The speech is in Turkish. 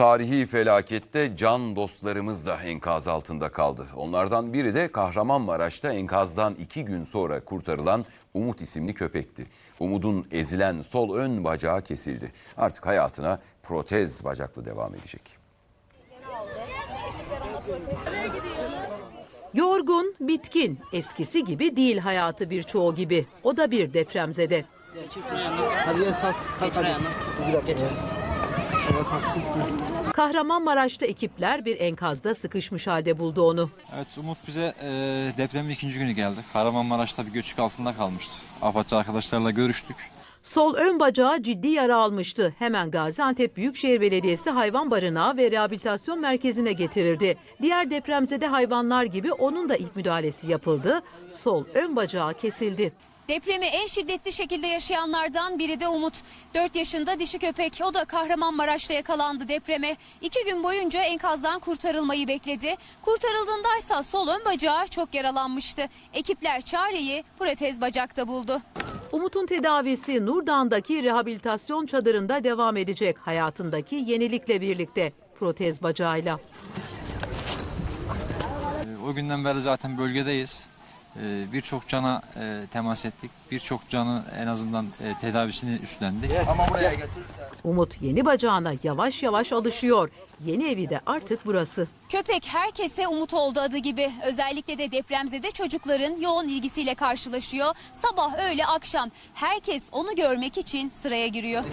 Tarihi felakette can dostlarımız da enkaz altında kaldı. Onlardan biri de Kahramanmaraş'ta enkazdan iki gün sonra kurtarılan Umut isimli köpekti. Umut'un ezilen sol ön bacağı kesildi. Artık hayatına protez bacaklı devam edecek. Yorgun, bitkin, eskisi gibi değil hayatı birçoğu gibi. O da bir depremzede. Gel kalk. Kalk hadi. Bir dakika. ya. Evet, kalksın. Kahramanmaraş'ta ekipler bir enkazda sıkışmış halde buldu onu. Evet Umut bize e, depremin ikinci günü geldi. Kahramanmaraş'ta bir göçük altında kalmıştı. AFAD'cı arkadaşlarla görüştük. Sol ön bacağı ciddi yara almıştı. Hemen Gaziantep Büyükşehir Belediyesi hayvan barınağı ve rehabilitasyon merkezine getirildi. Diğer depremzede hayvanlar gibi onun da ilk müdahalesi yapıldı. Sol ön bacağı kesildi. Depremi en şiddetli şekilde yaşayanlardan biri de Umut. 4 yaşında dişi köpek. O da Kahramanmaraş'ta yakalandı depreme. 2 gün boyunca enkazdan kurtarılmayı bekledi. Kurtarıldığındaysa sol ön bacağı çok yaralanmıştı. Ekipler çareyi protez bacakta buldu. Umut'un tedavisi Nurdağ'daki rehabilitasyon çadırında devam edecek. Hayatındaki yenilikle birlikte protez bacağıyla. E, o günden beri zaten bölgedeyiz. E, Birçok cana e, temas ettik. Birçok canı en azından e, tedavisini üstlendik. Umut yeni bacağına yavaş yavaş alışıyor. Yeni evi de artık burası. Köpek herkese umut oldu adı gibi. Özellikle de depremzede çocukların yoğun ilgisiyle karşılaşıyor. Sabah öğle akşam herkes onu görmek için sıraya giriyor.